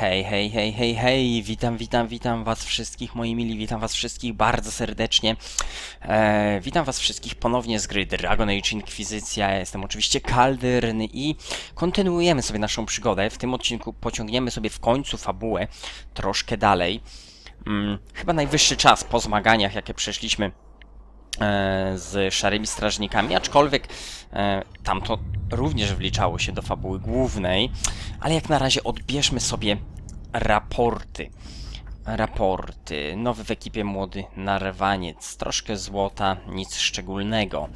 Hej, hej, hej, hej, hej, witam, witam, witam was wszystkich, moi mili, witam was wszystkich bardzo serdecznie. E, witam was wszystkich ponownie z gry Dragon Age Inquisicja, ja jestem oczywiście Kaldyrn i kontynuujemy sobie naszą przygodę. W tym odcinku pociągniemy sobie w końcu fabułę troszkę dalej. Mm, chyba najwyższy czas po zmaganiach, jakie przeszliśmy e, z szarymi strażnikami, aczkolwiek e, tamto również wliczało się do fabuły głównej, ale jak na razie odbierzmy sobie raporty. Raporty. Nowy w ekipie młody narwaniec. Troszkę złota, nic szczególnego.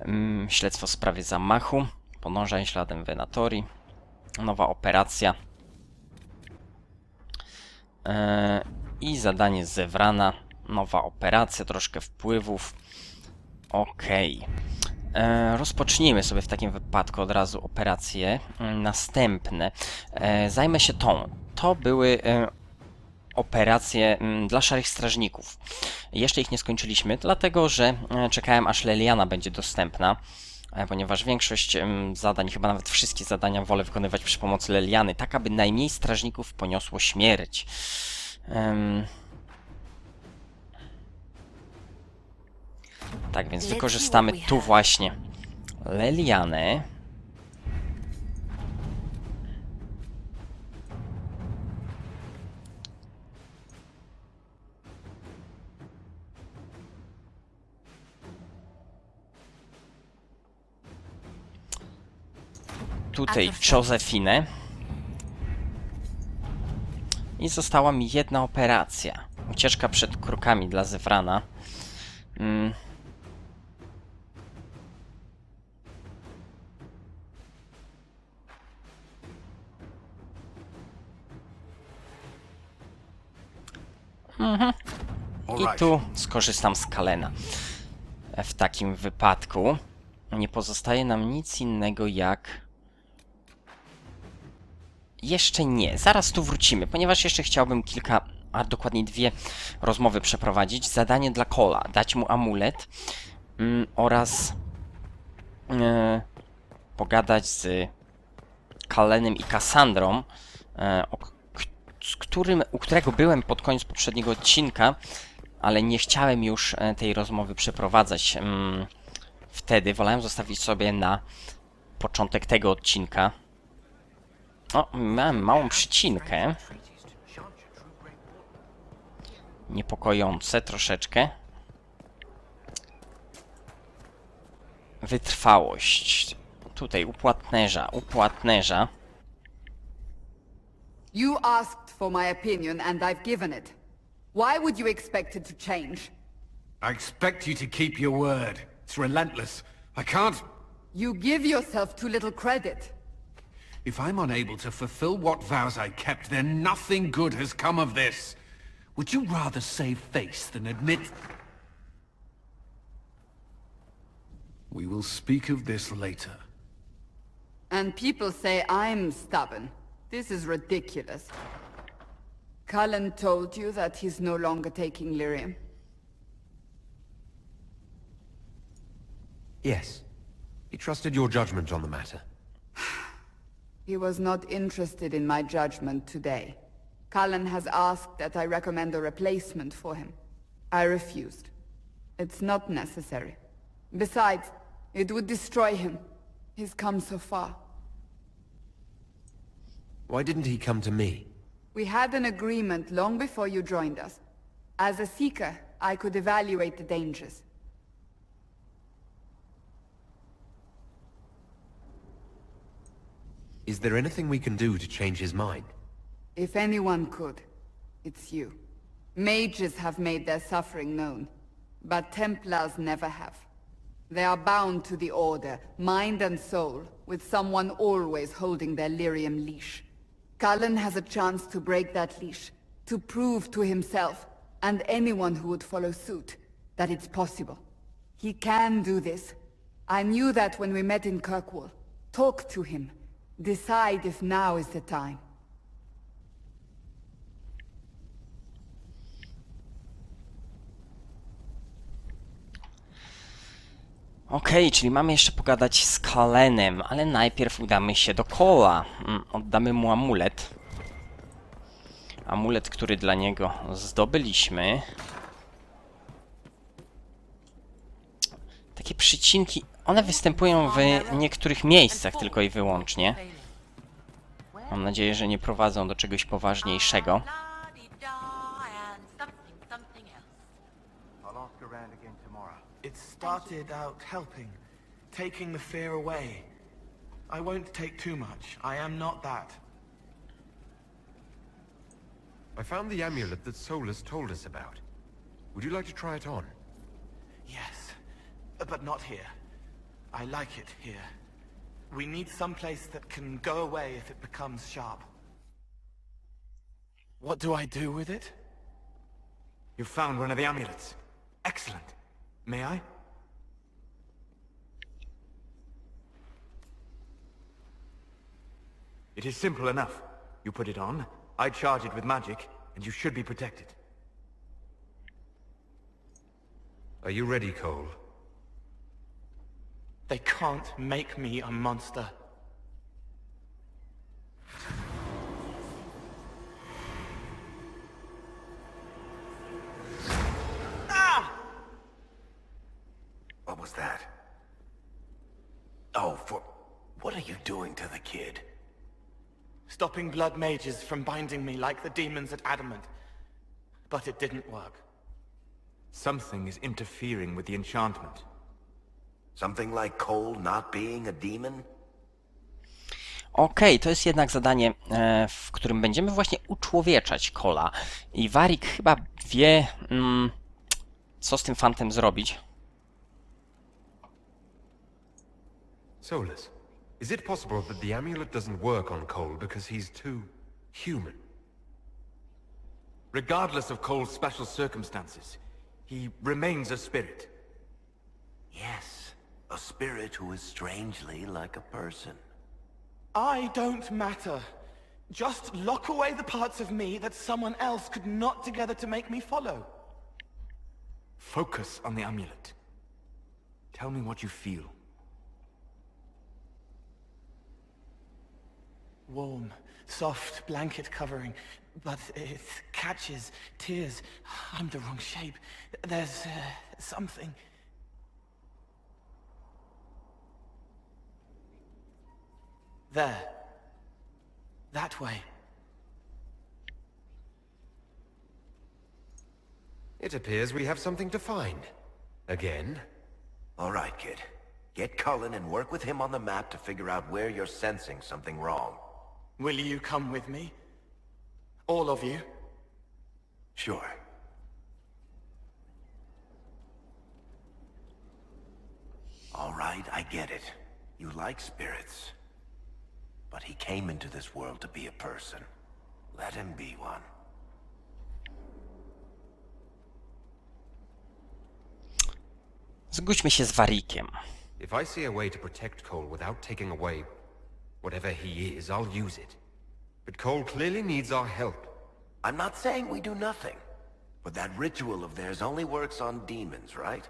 Mm, śledztwo w sprawie zamachu. Podążaj śladem Venatori. Nowa operacja. E, I zadanie Zewrana. Nowa operacja, troszkę wpływów. Okej. E, Rozpocznijmy sobie w takim wypadku od razu operacje mm, następne. E, Zajmę się tą. To były e, operacje mm, dla szarych strażników. Jeszcze ich nie skończyliśmy, dlatego że e, czekałem aż Leliana będzie dostępna, e, ponieważ większość em, zadań, chyba nawet wszystkie zadania wolę wykonywać przy pomocy Leliany, tak aby najmniej strażników poniosło śmierć. Tak, więc wykorzystamy tu właśnie Lelianę. Tutaj? Josefinę. I została mi jedna operacja. Ucieczka przed krukami dla Zewrana. Mm. I tu skorzystam z Kalena. W takim wypadku nie pozostaje nam nic innego jak. Jeszcze nie, zaraz tu wrócimy, ponieważ jeszcze chciałbym kilka, a dokładniej dwie rozmowy przeprowadzić. Zadanie dla Kola, dać mu amulet mm, oraz e, pogadać z Kalenem i Kassandrą, e, o, z którym, u którego byłem pod koniec poprzedniego odcinka, ale nie chciałem już e, tej rozmowy przeprowadzać mm, wtedy. Wolałem zostawić sobie na początek tego odcinka. O, miałem małą przycinkę. Niepokojące troszeczkę. Wytrwałość. Tutaj u płatnerza, u płatnerza. You asked for my opinion and I've given it. Why would you expect it to change? I expect you to keep your word. It's relentless. I can't... You give yourself too little credit. If I'm unable to fulfill what vows I kept, then nothing good has come of this. Would you rather save face than admit... We will speak of this later. And people say I'm stubborn. This is ridiculous. Cullen told you that he's no longer taking lyrium. Yes. He trusted your judgment on the matter. He was not interested in my judgment today. Cullen has asked that I recommend a replacement for him. I refused. It's not necessary. Besides, it would destroy him. He's come so far. Why didn't he come to me? We had an agreement long before you joined us. As a Seeker, I could evaluate the dangers. Is there anything we can do to change his mind? If anyone could, it's you. Mages have made their suffering known, but Templars never have. They are bound to the Order, mind and soul, with someone always holding their lyrium leash. Cullen has a chance to break that leash, to prove to himself, and anyone who would follow suit, that it's possible. He can do this. I knew that when we met in Kirkwall. Talk to him. Decide if now is the time. Okej, czyli mamy jeszcze pogadać z Kalenem, ale najpierw udamy się do Kola. Mm, Oddamy mu amulet. amulet, który dla niego zdobyliśmy. Takie przycinki, one występują w niektórych miejscach tylko i wyłącznie. Mam nadzieję, że nie prowadzą do czegoś poważniejszego. I'll ask around again tomorrow. It started out helping, taking the fear away. I won't take too much. I am not that. I found the amulet that Solus told us about. Would you like to try it on? Yes, but not here. I like it here. We need some place that can go away if it becomes sharp. What do I do with it? You found one of the amulets. Excellent. May I? It is simple enough. You put it on, I charge it with magic, and you should be protected. Are you ready, Cole? They can't make me a monster. Ah! What was that? Oh, for... What are you doing to the kid? Stopping blood mages from binding me like the demons at Adamant. But it didn't work. Something is interfering with the enchantment. Something like Cole not being a demon? Okej, to jest jednak zadanie, e, w którym będziemy właśnie uczłowieczać Kola. I Warik chyba wie, mm, co z tym fantem zrobić. Solus, is it possible that the amulet doesn't work on Cole because he's too human? Regardless of Cole's special circumstances, he remains a spirit. Yes. A spirit who is strangely like a person. I don't matter. Just lock away the parts of me that someone else could knot together to make me follow. Focus on the amulet. Tell me what you feel. Warm, soft blanket covering, but it catches tears. I'm the wrong shape. There's uh, something. There. That way. It appears we have something to find. Again? All right, kid. Get Cullen and work with him on the map to figure out where you're sensing something wrong. Will you come with me? All of you? Sure. All right, I get it. You like spirits. But he came into this world to be a person. Let him be one. Zgódźmy się z Warikiem. If I see a way to protect Cole without taking away whatever he is, I'll use it. But Cole clearly needs our help. I'm not saying we do nothing. But that ritual of theirs only works on demons, right?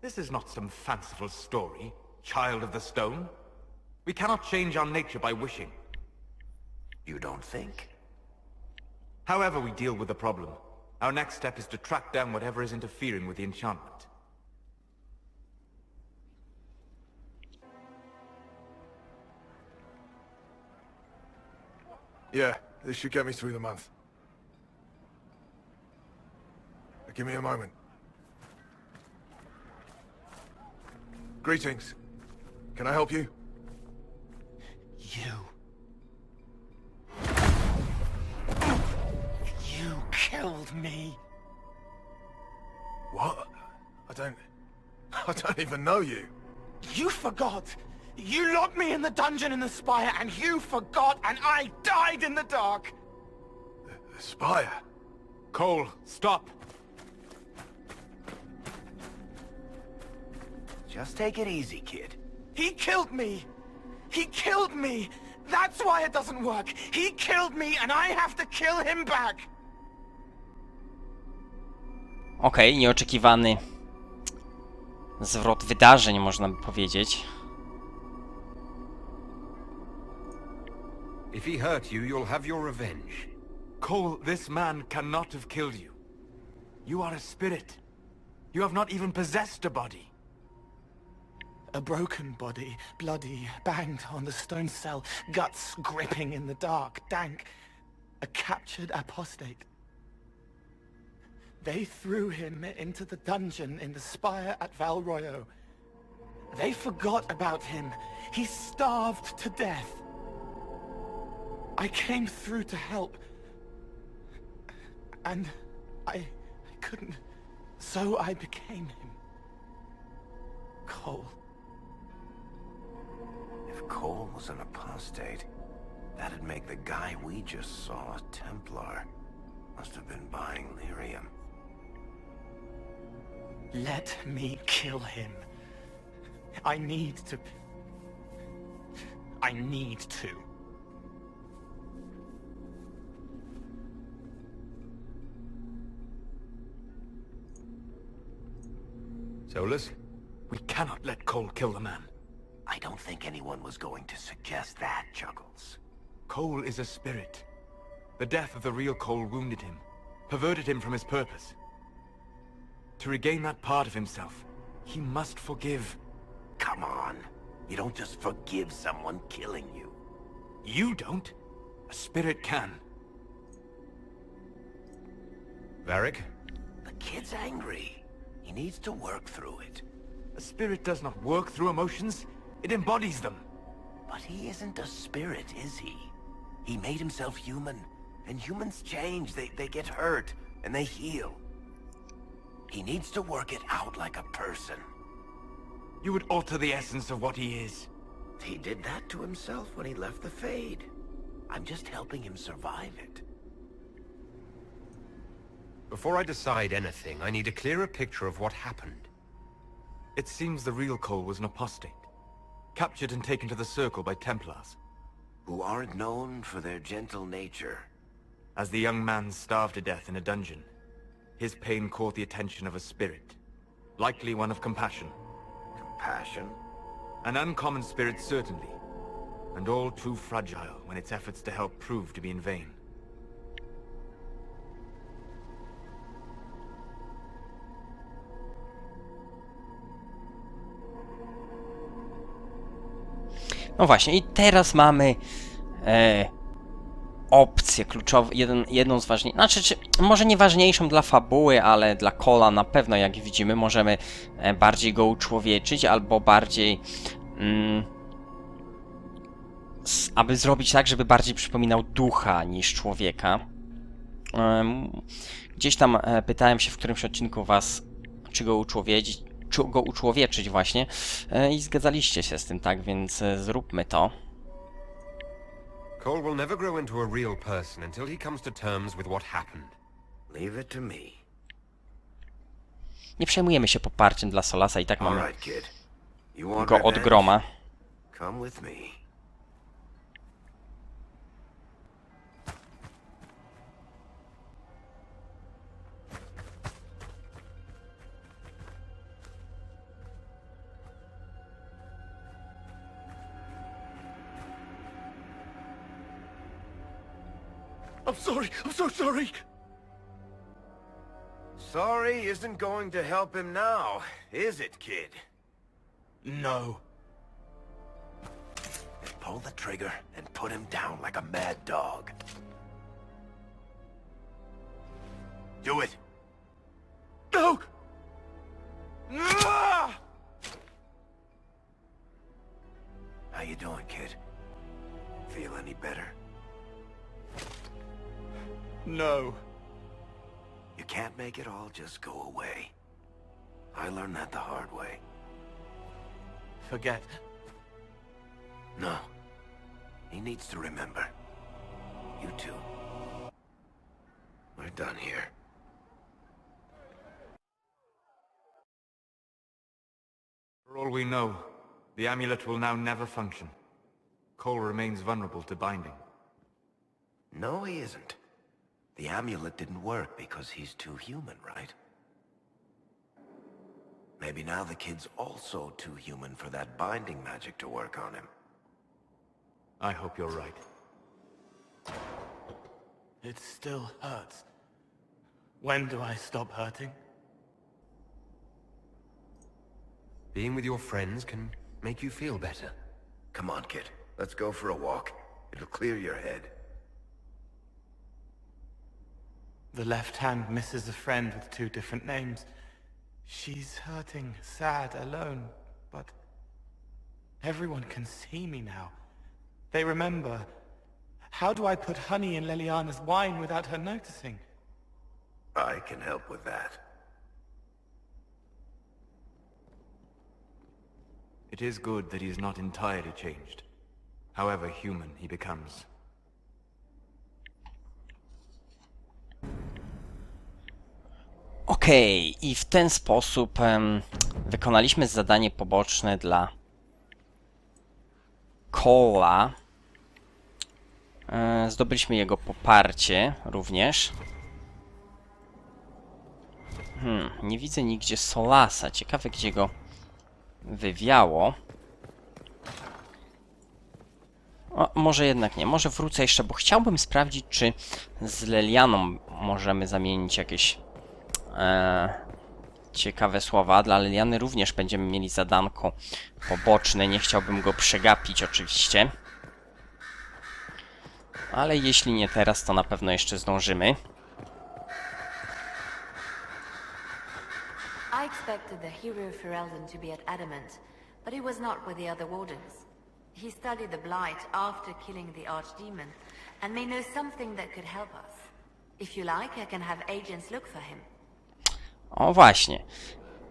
This is not some fanciful story, child of the stone. We cannot change our nature by wishing. You don't think? However we deal with the problem, our next step is to track down whatever is interfering with the enchantment. Yeah, this should get me through the month. Give me a moment. Greetings. Can I help you? You. You killed me. What? I don't... I don't even know you. You forgot. You locked me in the dungeon in the spire, and you forgot, and I died in the dark. The Spire. Cole, stop! Just take it easy, kid. He killed me. He killed me. That's why it doesn't work. He killed me, and I have to kill him back. Okej, nieoczekiwany zwrot wydarzeń, można by powiedzieć. If he hurt you, you'll have your revenge. Cole, this man cannot have killed you. You are a spirit. You have not even possessed a body. A broken body, bloody, banged on the stone cell, guts gripping in the dark, dank. A captured apostate. They threw him into the dungeon in the spire at Valroyo. They forgot about him. He starved to death. I came through to help. And I, I couldn't. So I became him. Cole. If Cole was an apostate, that'd make the guy we just saw a Templar. Must have been buying lyrium. Let me kill him. I need to... I need to. Solus? We cannot let Cole kill the man. I don't think anyone was going to suggest that, Chuckles. Cole is a spirit. The death of the real Cole wounded him, perverted him from his purpose. To regain that part of himself, he must forgive. Come on. You don't just forgive someone killing you. You don't. A spirit can. Varric? The kid's angry. He needs to work through it. A spirit does not work through emotions, it embodies them. But he isn't a spirit, is he? He made himself human. And humans change. They, they get hurt. And they heal. He needs to work it out like a person. You would alter the essence of what he is. He did that to himself when he left the Fade. I'm just helping him survive it. Before I decide anything, I need a clearer picture of what happened. It seems the real Cole was an apostate. Captured and taken to the Circle by Templars. Who aren't known for their gentle nature. As the young man starved to death in a dungeon, his pain caught the attention of a spirit. Likely one of compassion. Compassion? An uncommon spirit, certainly. And all too fragile when its efforts to help prove to be in vain. No właśnie, i teraz mamy e, opcję kluczową, jeden, jedną z ważniejszych, znaczy, czy, może nie ważniejszą dla fabuły, ale dla Kola na pewno, jak widzimy, możemy e, bardziej go uczłowieczyć, albo bardziej, mm, aby zrobić tak, żeby bardziej przypominał ducha niż człowieka. Gdzieś tam e, pytałem się w którymś odcinku was, czy go uczłowieczyć, czy go uczłowieczyć właśnie e, i zgadzaliście się z tym, tak, więc e, zróbmy to. Cole will never grow into a real person until he comes to terms with what happened. Leave it to me. Nie przejmujemy się poparciem dla Solasa i tak mamy go od groma. Come with me. Sorry. I'm so sorry. Sorry isn't going to help him now, is it, kid? No. Then pull the trigger and put him down like a mad dog. Do it. No. Ah! How you doing, kid? Feel any better? No. You can't make it all just go away. I learned that the hard way. Forget. No. He needs to remember. You too. We're done here. For all we know, the amulet will now never function. Cole remains vulnerable to binding. No, he isn't. The amulet didn't work because he's too human, right? Maybe now the kid's also too human for that binding magic to work on him. I hope you're right. It still hurts. When do I stop hurting? Being with your friends can make you feel better. Come on, kid. Let's go for a walk. It'll clear your head. The left hand misses a friend with two different names. She's hurting, sad, alone, but everyone can see me now. They remember. How do I put honey in Leliana's wine without her noticing? I can help with that. It is good that he is not entirely changed. However human he becomes. Okej, i w ten sposób wykonaliśmy zadanie poboczne dla Cola. E, zdobyliśmy jego poparcie również. Hmm, nie widzę nigdzie Solasa. Ciekawe, gdzie go wywiało. O, może jednak nie. Może wrócę jeszcze, bo chciałbym sprawdzić, czy z Lelianą możemy zamienić jakieś e, ciekawe słowa. Dla Liliany również będziemy mieli zadanko poboczne. Nie chciałbym go przegapić oczywiście. Ale jeśli nie teraz, to na pewno jeszcze zdążymy. I expected the hero Ferelden to be at Adamant, but he was not with the other wardens. He studied the Blight after killing the Archdemon, and may know something that could help us. If you like, I can have agents look for him. O właśnie.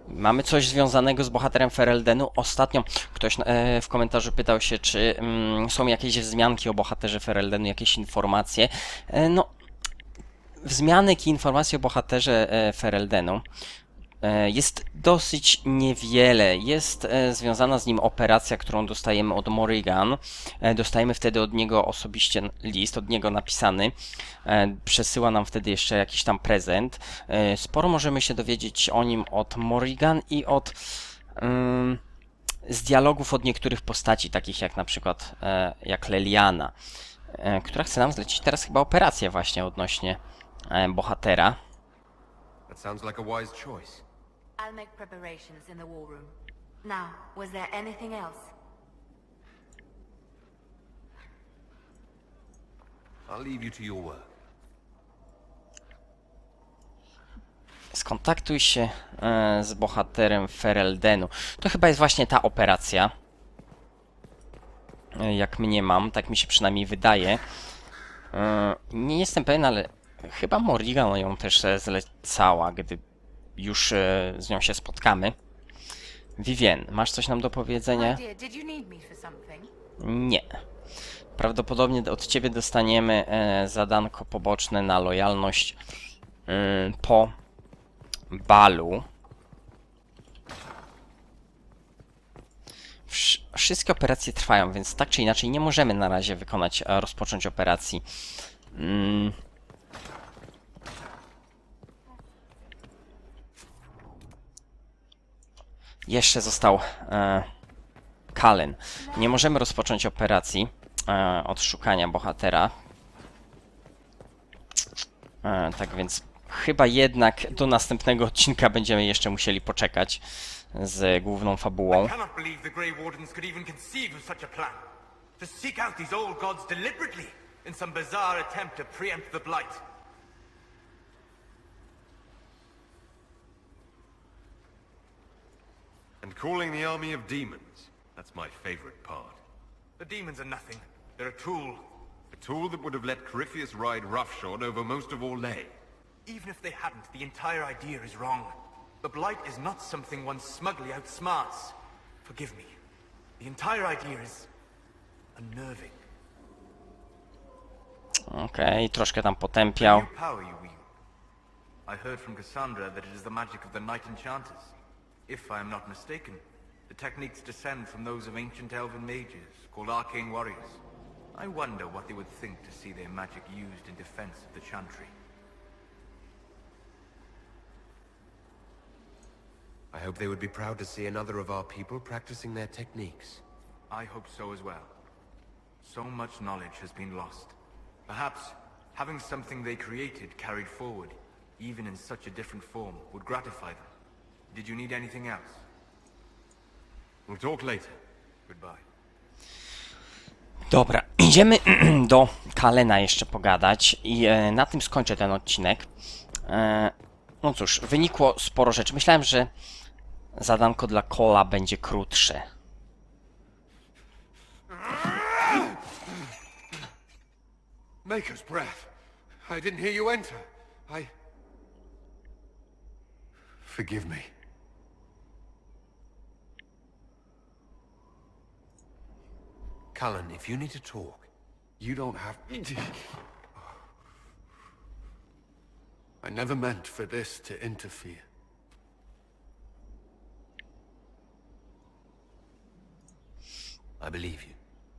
Mamy coś związanego z bohaterem Fereldenu. Ostatnio ktoś e, w komentarzu pytał się, czy mm, są jakieś wzmianki o bohaterze Fereldenu, jakieś informacje. E, no, wzmianek i informacji o bohaterze e, Fereldenu jest dosyć niewiele. Jest e, związana z nim operacja, którą dostajemy od Morrigan. E, dostajemy wtedy od niego osobiście list, od niego napisany. E, przesyła nam wtedy jeszcze jakiś tam prezent. E, sporo możemy się dowiedzieć o nim od Morrigan i od. ym, z dialogów od niektórych postaci, takich jak na przykład e, jak Leliana, e, która chce nam zlecić teraz chyba operację właśnie odnośnie e, bohatera. That sounds like a wise choice. I'll make preparations in the war room. Now, was there anything else? I'll leave you to your work. Skontaktuj się e, z bohaterem Fereldenu. To chyba jest właśnie ta operacja. E, jak mnie mam, tak mi się przynajmniej wydaje. E, nie jestem pewien, ale chyba Morrigan ją też e, zlecała, gdy już e, z nią się spotkamy. Vivien, masz coś nam do powiedzenia? Nie. Prawdopodobnie od ciebie dostaniemy e, zadanko poboczne na lojalność mm, po balu. Wsz- Wszystkie operacje trwają, więc tak czy inaczej nie możemy na razie wykonać, e, rozpocząć operacji. Jeszcze został e, Kalen. Nie możemy rozpocząć operacji e, od bohatera. E, tak więc chyba jednak do następnego odcinka będziemy jeszcze musieli poczekać z główną fabułą. Cannot believe the Grey Wardens could even conceive of such a plan. To seek out these old gods deliberately in some bizarre attempt to preempt the Blight. And calling the army of demons. That's my favorite part. The demons are nothing. They're a tool. A tool that would have let Corypheus ride roughshod over most of Orlais. Even if they hadn't, the entire idea is wrong. The Blight is not something one smugly outsmarts. Forgive me. The entire idea is... unnerving. Okej, troszkę tam A potępiał. power you wield. I heard from Cassandra that it is the magic of the Night Enchanters. If I am not mistaken, the techniques descend from those of ancient elven mages, called arcane warriors. I wonder what they would think to see their magic used in defense of the Chantry. I hope they would be proud to see another of our people practicing their techniques. I hope so as well. So much knowledge has been lost. Perhaps Having something they created carried forward, even in such a different form, would gratify them. Did you need anything else? We'll talk later. Goodbye. Dobra, idziemy do Kalena jeszcze pogadać i e, na tym skończę ten odcinek. E, no cóż, wynikło sporo rzeczy. Myślałem, że zadanko dla Kola będzie krótsze. Maker's breath. I didn't hear you enter. I... Forgive me. Cullen, if you need to talk, You don't have... To. I never meant for this to interfere. I believe you.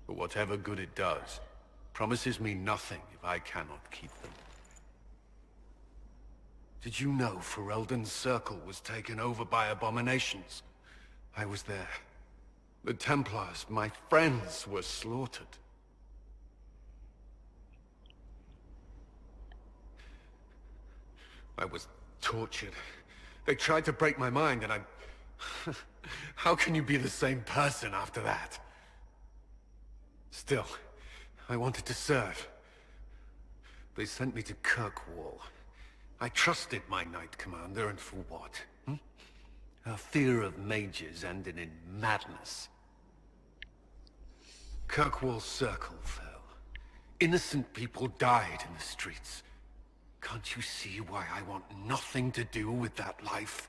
But whatever good it does, promises me nothing if I cannot keep them. Did you know Ferelden's circle was taken over by abominations? I was there. The Templars, my friends, were slaughtered. I was tortured. They tried to break my mind and I... How can you be the same person after that? Still, I wanted to serve. They sent me to Kirkwall. I trusted my Knight Commander, and for what? Hmm? A fear of mages ended in madness. Kirkwall's circle fell. Innocent people died in the streets. Can't you see why I want nothing to do with that life?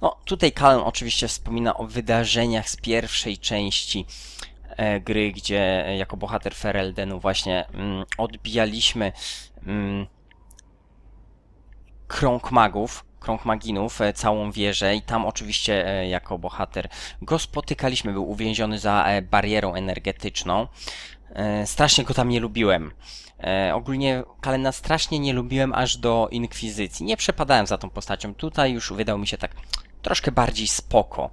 No, tutaj Kalen oczywiście wspomina o wydarzeniach z pierwszej części e, gry, gdzie e, jako bohater Fereldenu właśnie mm, odbijaliśmy mm, krąg magów, krąg maginów, e, całą wieżę i tam oczywiście e, jako bohater go spotykaliśmy, był uwięziony za e, barierą energetyczną. Strasznie go tam nie lubiłem. Ogólnie Kalena strasznie nie lubiłem aż do Inkwizycji. Nie przepadałem za tą postacią. Tutaj już wydał mi się tak troszkę bardziej spoko.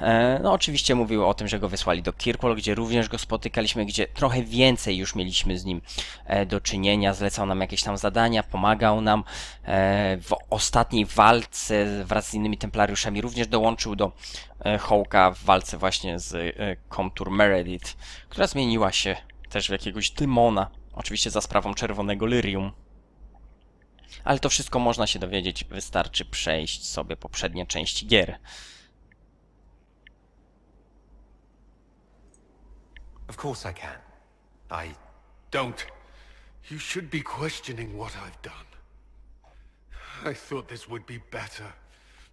E, no oczywiście mówił o tym, że go wysłali do Kirkwall, gdzie również go spotykaliśmy, gdzie trochę więcej już mieliśmy z nim e, do czynienia. Zlecał nam jakieś tam zadania, pomagał nam e, w ostatniej walce wraz z innymi templariuszami. Również dołączył do Hołka w walce właśnie z Comtur Meredith, która zmieniła się też w jakiegoś Tymona. Oczywiście za sprawą czerwonego Lyrium. Ale to wszystko można się dowiedzieć, wystarczy przejść sobie poprzednie części gier. Of course I can. I... Don't. You should be questioning what I've done. I thought this would be better.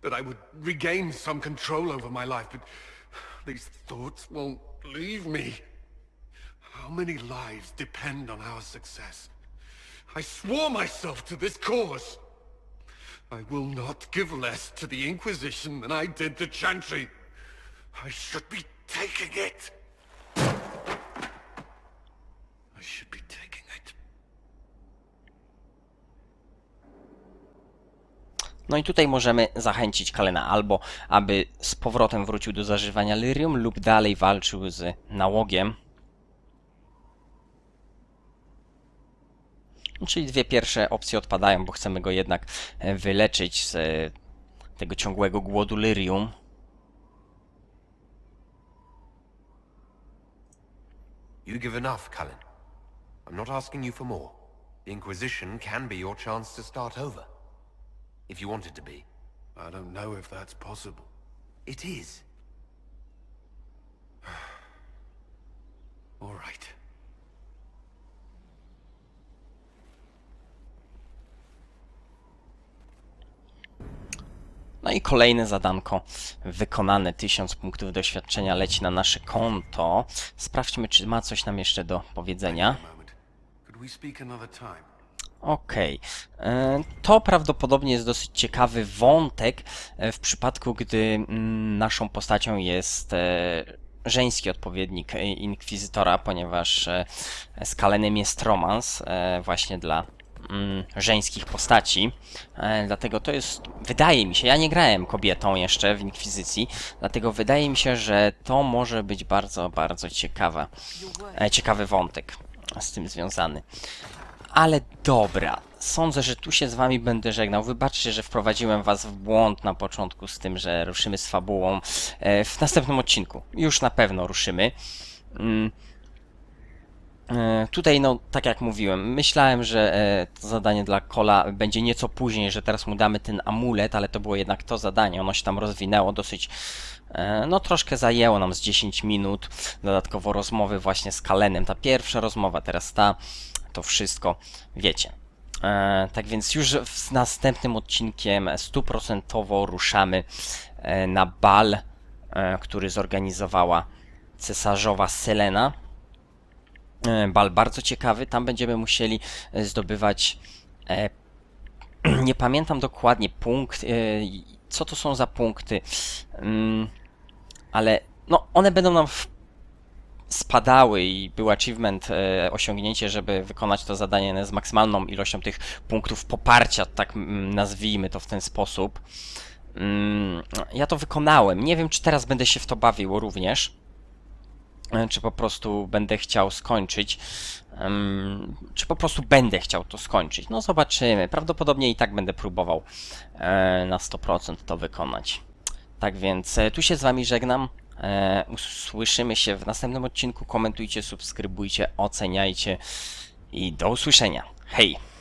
That I would regain some control over my life, but these thoughts won't leave me. How many lives depend on our success? I swore myself to this cause. I will not give less to the Inquisition than I did to Chantry. I should be taking it. I should be taking it. No i tutaj możemy zachęcić Kalena albo, aby z powrotem wrócił do zażywania Lyrium lub dalej walczył z nałogiem. Czyli dwie pierwsze opcje odpadają, bo chcemy go jednak e, wyleczyć z e, tego ciągłego głodu Lyrium. You give enough, Cullen. I'm not asking you for more. The Inquisition can be your chance to start over. If you want it to be. I don't know if that's possible. It is. All right. I kolejne zadanko wykonane. 1000 punktów doświadczenia leci na nasze konto. Sprawdźmy, czy ma coś nam jeszcze do powiedzenia. Okej. E, To prawdopodobnie jest dosyć ciekawy wątek e, w przypadku, gdy mm, naszą postacią jest e, żeński odpowiednik Inkwizytora, ponieważ e, z Kalenem jest romans właśnie dla żeńskich postaci. E, Dlatego to jest, wydaje mi się, ja nie grałem kobietą jeszcze w Inkwizycji, dlatego wydaje mi się, że to może być bardzo, bardzo ciekawa, e, ciekawy wątek z tym związany. Ale dobra, sądzę, że tu się z wami będę żegnał. Wybaczcie, że wprowadziłem was w błąd na początku z tym, że ruszymy z fabułą. E, w następnym odcinku już na pewno ruszymy. E, Tutaj, no, tak jak mówiłem, myślałem, że e, to zadanie dla Kola będzie nieco później, że teraz mu damy ten amulet, ale to było jednak to zadanie. Ono się tam rozwinęło dosyć, e, no, troszkę zajęło nam z 10 minut. Dodatkowo rozmowy właśnie z Kalenem. Ta pierwsza rozmowa, teraz ta, to wszystko, wiecie. Tak więc już z następnym odcinkiem stuprocentowo ruszamy na bal, który zorganizowała cesarzowa Selena. E, bal bardzo ciekawy. Tam będziemy musieli e, zdobywać. E, nie pamiętam dokładnie punkt. E, co to są za punkty? Mm, ale no, one będą nam spadały i był achievement, e, osiągnięcie, żeby wykonać to zadanie z maksymalną ilością tych punktów poparcia, tak mm, nazwijmy to w ten sposób. Mm, ja to wykonałem. Nie wiem, czy teraz będę się w to bawił również czy po prostu będę chciał skończyć, czy po prostu będę chciał to skończyć. No zobaczymy. Prawdopodobnie i tak będę próbował e, na 100% to wykonać. Tak więc e, tu się z Wami żegnam. E, usłyszymy się w następnym odcinku. Komentujcie, subskrybujcie, oceniajcie i do usłyszenia. Hej!